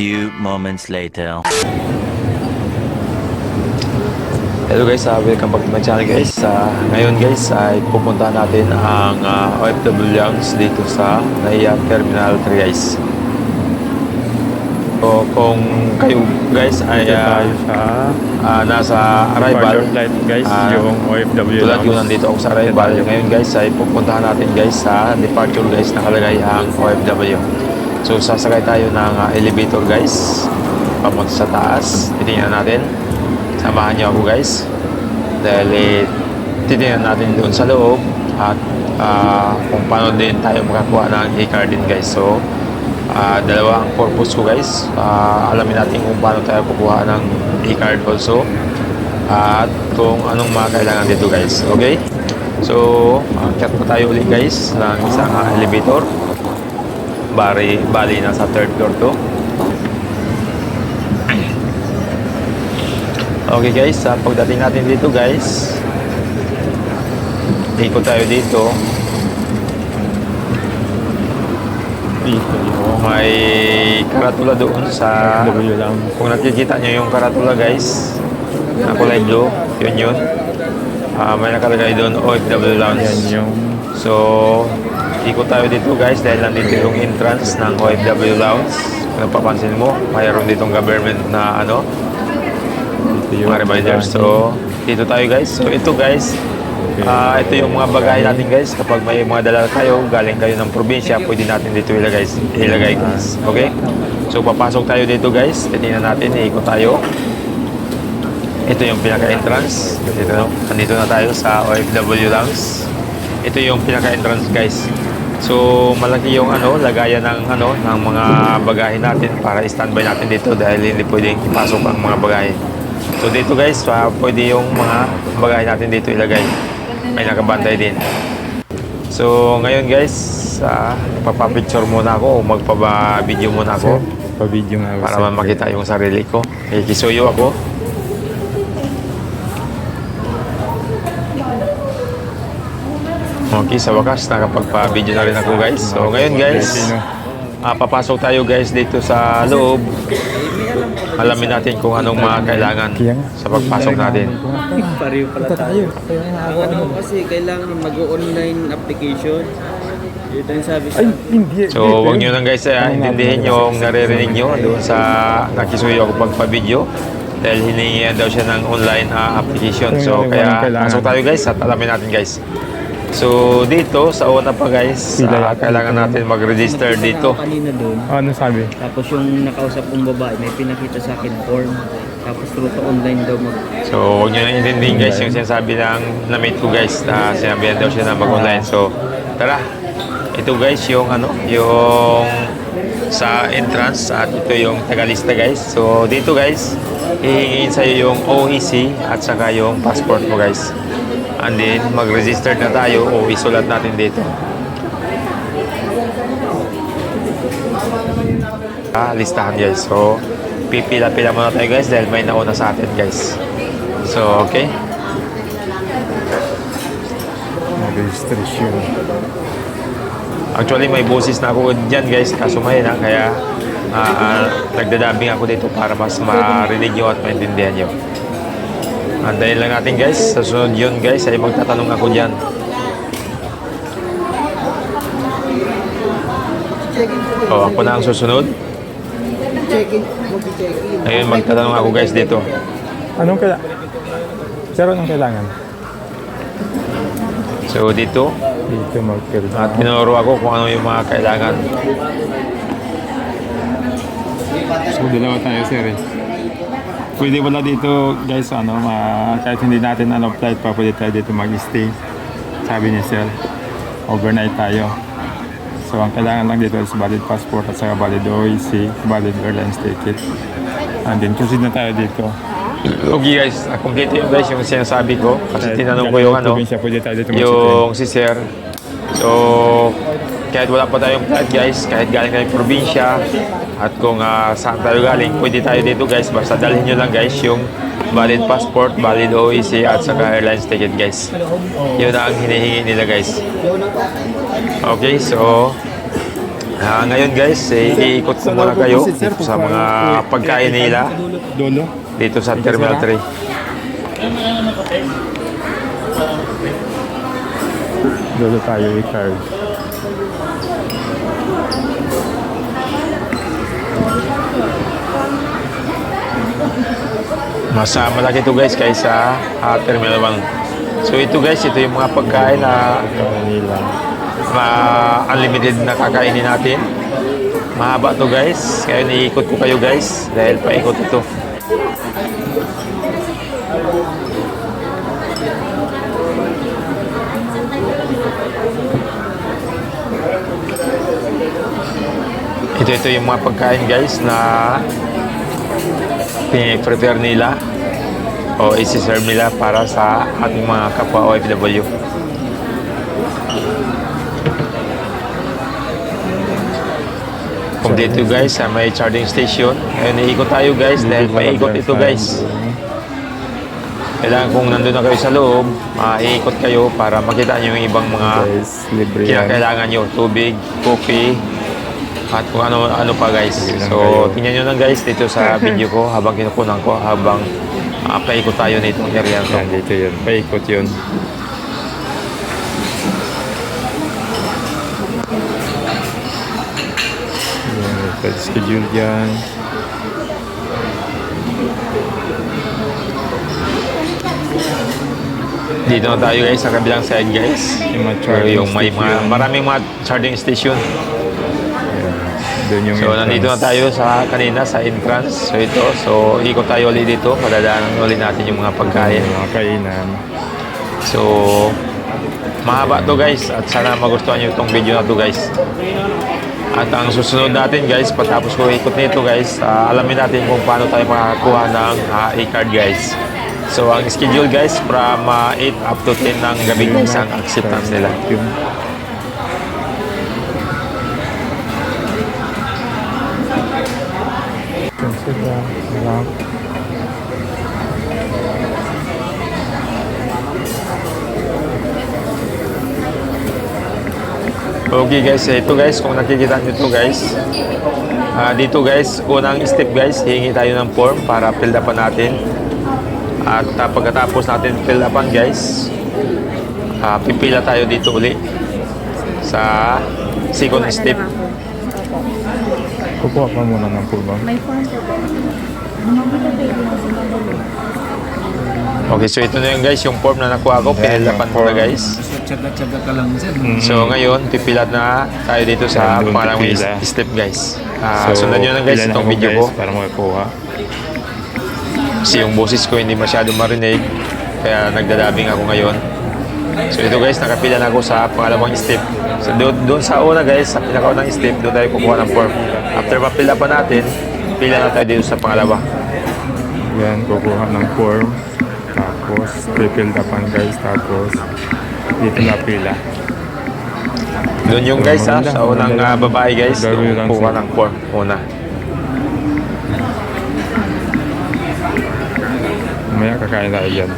few moments later. Hello guys, uh, welcome back to my channel guys. Uh, ngayon guys ay pupunta natin ang uh, OFW Lounge dito sa Naiya Terminal 3 guys. So kung kayo guys ay uh, uh, nasa arrival, flight guys, Ah, yung OFW tulad lounge. nandito ako sa arrival, ngayon guys ay pupuntahan natin guys sa departure guys nakalagay ang OFW. So sasakay tayo ng uh, elevator guys papunta sa taas. Titingnan natin. Samahan niyo ako guys. Dahil eh, titingnan natin doon sa loob at ah, kung paano din tayo makakuha ng e-card din guys. So ah, dalawa ang purpose ko guys. Ah, alamin natin kung paano tayo kukuha ng e-card also at kung anong mga kailangan dito guys. Okay? So, akyat na tayo ulit guys ng isang ah, elevator. Bari, bali nasa third floor to. Okay guys, sa pagdating natin dito guys, ikot tayo dito. May karatula doon sa. Kung nakikita nyo yung karatula guys, na kulay blue, yun yun. Ah, may nakalagay doon OFW Lounge. Yan yung So, ikot tayo dito guys dahil nandito yung entrance ng OFW Lounge. Kung napapansin mo, mayroon ditong government na ano, dito yung mga reminders. So, dito tayo guys. So, ito guys, ah, ito yung mga bagahe natin guys. Kapag may mga dala kayo, galing kayo ng probinsya, pwede natin dito ilagay, ilagay guys. Okay? So, papasok tayo dito guys. Titingnan natin, ikot tayo. Ito yung pinaka-entrance. Dito, nandito na tayo sa OFW Lounge. Ito yung pinaka-entrance guys. So, malaki yung ano, lagayan ng ano, ng mga bagahe natin para standby natin dito dahil hindi pwedeng ipasok ang mga bagahe. So, dito guys, pa, pwede yung mga bagahe natin dito ilagay. May nakabantay din. So, ngayon guys, uh, papapicture muna ako o magpaba-video muna ako pa-video nga ako. para sir. makita yung sarili ko. Kikisuyo ako. Okay, sa wakas, nakapagpa-video na rin ako guys. So ngayon guys, ah, papasok tayo guys dito sa loob. Alamin natin kung anong mga kailangan sa pagpasok natin. Pareho pala tayo. Ang ano kasi kailangan mag-online application. Ay, hindi. So wag nyo lang guys, ah, intindihin yung naririnig nyo doon sa nakisuyo ako pagpa-video. Dahil hiningihan daw siya ng online ah, application. So kaya pasok tayo guys at alamin natin guys. So dito sa una pa guys, Pila ah, yata kailangan dito. natin mag-register Nakita dito. ako kanina doon. Oh, ano sabi? Tapos yung nakausap kong babae, may pinakita sa akin form. Tapos through to online daw mag... So huwag nyo na intindihin guys yung sinasabi ng na-meet ko guys na sinabihan daw siya na mag-online. So tara, ito guys yung ano, yung sa entrance at ito yung tagalista guys. So dito guys, hihingin sa'yo yung OEC at saka yung passport mo guys. And then mag-register na tayo o isulat natin dito. Ah, listahan guys. So, pipila-pila muna tayo guys dahil may nauna sa atin guys. So, okay. Registration. Actually, may boses na ako dyan guys. Kaso may na. Kaya, ah, ah, nagdadabing ako dito para mas marinig nyo at maintindihan nyo. Antayin lang natin guys. Sa sunod yun guys ay magtatanong ako dyan. Oh, ako na ang susunod. Ngayon magtatanong ako guys dito. Anong kailangan? Sir, anong kailangan? So dito, Dito mag-fill. at tinuro ako kung ano yung mga kailangan. So, dalawa tayo, sir eh. Pwede wala dito, guys, ano, ma kahit hindi natin ano flight pa, pwede tayo dito mag-stay. Sabi ni sir, overnight tayo. So, ang kailangan lang dito is valid passport at saka valid OEC, valid airlines ticket. And then, proceed na tayo dito. Okay guys, uh, complete yung guys yung sinasabi ko. Kasi tinanong ko yung ng ano, yung si Sir. So, kahit wala pa tayong flight guys, kahit galing tayong probinsya, at kung ah, saan tayo galing, pwede tayo dito guys. Basta dalhin nyo lang guys yung valid passport, valid OEC, at saka airlines ticket guys. Yun ang hinihingi nila guys. Okay, so Ah, ngayon guys, eh, iikot ko muna kayo dito sa mga pagkain nila dito sa Terminal 3. Dolo tayo, Ricard. Mas ah, malaki ito guys kaysa ah, Terminal 1. So ito guys, ito yung mga pagkain na na unlimited na kakainin natin. Mahaba to guys. Kaya niikot ko kayo guys dahil paikot ito. Ito ito yung mga pagkain guys na piniprepare nila o isi-serve nila para sa ating mga kapwa OFW. Kung dito guys sa may charging station, ayun iikot tayo guys dahil paikot ito guys. Kailangan kung nandun na kayo sa loob, maiikot kayo para makita nyo yung ibang mga kinakailangan nyo. Tubig, coffee, at kung ano ano pa guys. So, tingnan nyo lang guys dito sa video ko habang kinukunan ko, habang uh, paikot tayo nitong area to. Yan, dito yun. Paikot yun. Yan, schedule dyan. Dito na tayo guys sa kabilang side guys. Yung mga So, charging yung may mga, maraming mga charging station. Doon yung So, nandito na entrance. tayo sa kanina sa entrance. So, ito. So, ikot tayo ulit dito. Madadaanan ulit natin yung mga pagkain. Yung mga kainan. So, mahaba to guys. At sana magustuhan nyo itong video na to guys. At ang susunod natin guys, patapos ko ikot nito guys, ah, alamin natin kung paano tayo makakakuha ng ah, e-card guys. So, ang schedule guys, from ah, 8 up to 10 ng gabi guys, ang acceptance nila. Yun. Consider. Wala. Okay guys, eh, ito guys, kung nakikita nyo ito guys, ah, dito guys, unang step guys, hihingi tayo ng form para fill upan natin. At ah, pagkatapos natin fill upan guys, ah, pipila tayo dito uli sa second step. Kukuha pa muna ng pulbang. May form po po. Mamabila pa yung sinabalo. Okay, so ito na yung guys, yung form na nakuha ko, upan yung ko na guys. Tsaga-tsaga ka lang sir. So ngayon, pipila na tayo dito sa pipila. step guys. Ah, sundan nyo lang guys itong video guys, ko. Para makakuha. Kasi yung boses ko hindi masyado marinig. Kaya nagdadabing ako ngayon. So ito guys, nakapila na ako sa pangalawang step. So doon, doon sa una guys, sa pinakaunang step, doon tayo kukuha ng form. After mapila pa natin, pila na tayo dito sa pangalawa. Yan, kukuha ng form. Tapos, pipill upan guys. Tapos, dito na pila. Doon yung guys ha, sa unang lang. babae guys, kukuha ng form una. Mamaya kakain tayo dyan.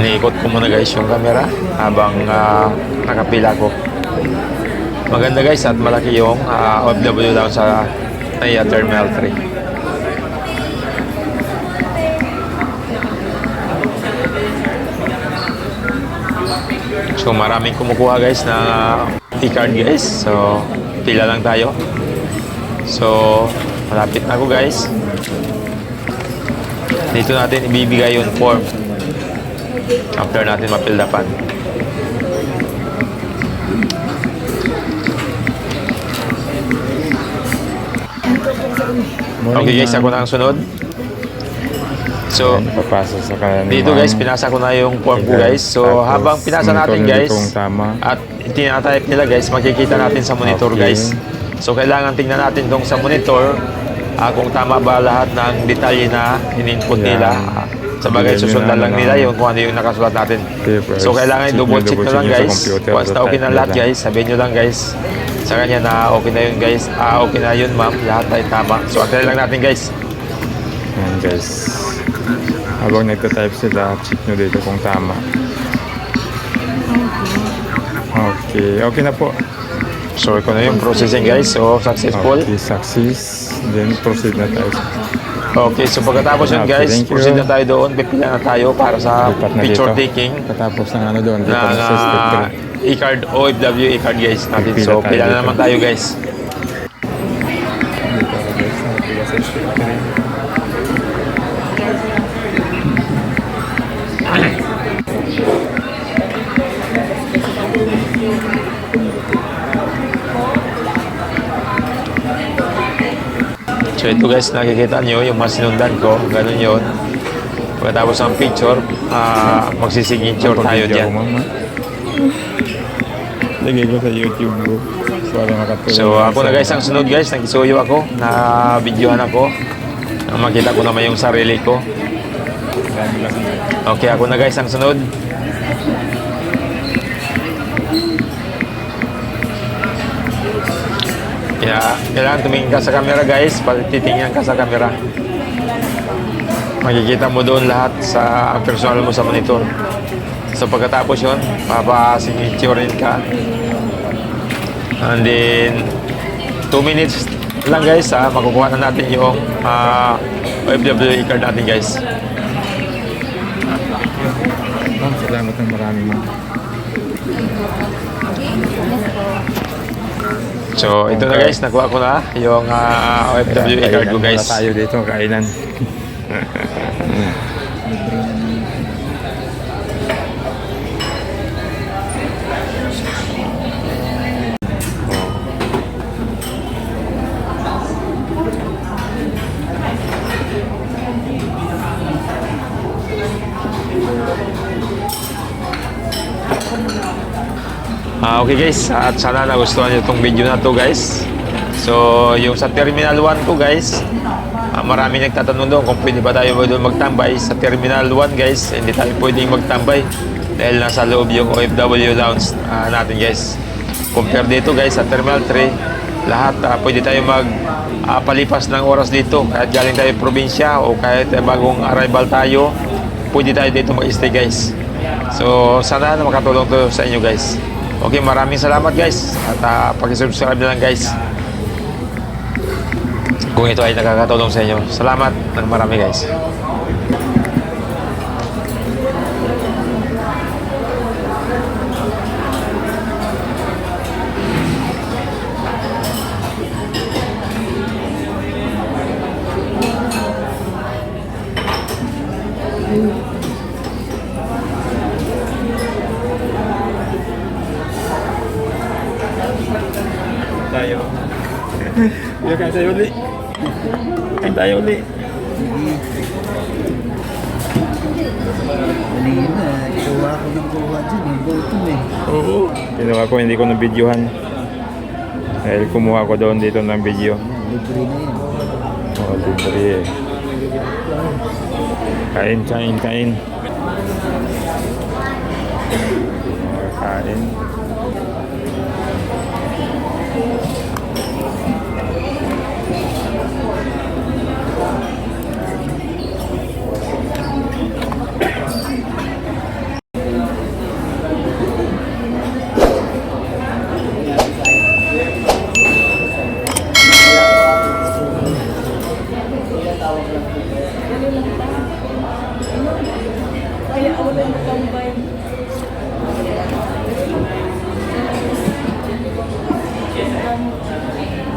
Iniikot ko muna guys yung camera habang ah, nakapila ko. Maganda guys at malaki yung uh, OFW down sa NAIA Terminal 3. So maraming kumukuha guys na e-card guys. So pila lang tayo. So malapit na ako guys. Dito natin ibibigay yung form after natin mapildapan. Okay guys, ako na ang sunod. So, Yan, papasok sa kanila. dito guys, pinasa ko na yung form ko guys. So, habang pinasa natin guys, at tinatype nila guys, makikita natin sa monitor guys. So, kailangan tingnan natin tong sa monitor ah, kung tama ba lahat ng detalye na in-input nila. Sa bagay, susundan lang nila yung kung ano yung nakasulat natin. Papers, so, kailangan i-double check na lang, guys. Once na okay na lahat, guys, sabihin nyo lang, guys, sa kanya na okay na yun, guys. Ah, okay na yun, ma'am. Lahat ay tama. So, atay lang natin, guys. Yan, guys. Habang nagtatype sila, check nyo dito kung tama. Okay, okay na po. So, ito na yung processing guys. So, successful. Okay, success. Then, proceed na tayo. Okay, so pagkatapos yun Okay, guys, thank you. proceed na tayo doon. Pipila na tayo para sa Lipat na picture dito. taking Katapos ng ano doon, ng dito na sa step ah, three. e-card, OFW e-card guys natin. Pipila So, tayo pila na dito. naman tayo guys. So, ito guys, nakikita nyo yung masinundan ko. Ganun yun. Pagkatapos ng picture, ah, magsisignature tayo dyan. Lagay ko sa YouTube ko. So ako na guys ang sunod guys, nagisuyo ako, na videohan ako. Makita ko naman yung sarili ko. Okay, ako na guys ang sunod. Kaya kailangan tumingin ka sa camera guys, pag titingnan ka sa camera. Makikita mo doon lahat sa personal mo sa monitor. So pagkatapos yun, papasignature ka. And then, 2 minutes lang guys, ha, makukuha na natin yung uh, OFW card natin guys. Ma'am, salamat ng marami mo. So, ito na guys, nakuha ko na yung uh, OFW card ko guys. Tayo dito, kainan. Ah, okay guys, at sana nagustuhan niyo itong video na to guys. So, yung sa Terminal 1 ko guys, ah, marami nagtatanong doon kung pwede ba tayo doon magtambay. Sa Terminal 1 guys, hindi tayo pwedeng magtambay dahil nasa loob yung OFW lounge ah, natin guys. Compare dito guys sa Terminal 3, lahat ah, pwede tayo mag palipas ng oras dito. Kahit galing tayo probinsya o kahit eh, bagong arrival tayo, pwede tayo dito mag-stay guys. So, sana na makatulong to sa inyo guys. Okay, maraming salamat guys. At uh, pag-subscribe lang guys. Kung ito ay nakakatulong sa inyo. Salamat ng marami guys. Kanina, kuha ko ng kuha dyan, yung gutom eh. Oo. Kinuha ko, hindi ko na videohan. Dahil kumuha ko doon dito ng video. Libre na yan. Oh, libre. Kain, kain, kain. Kain.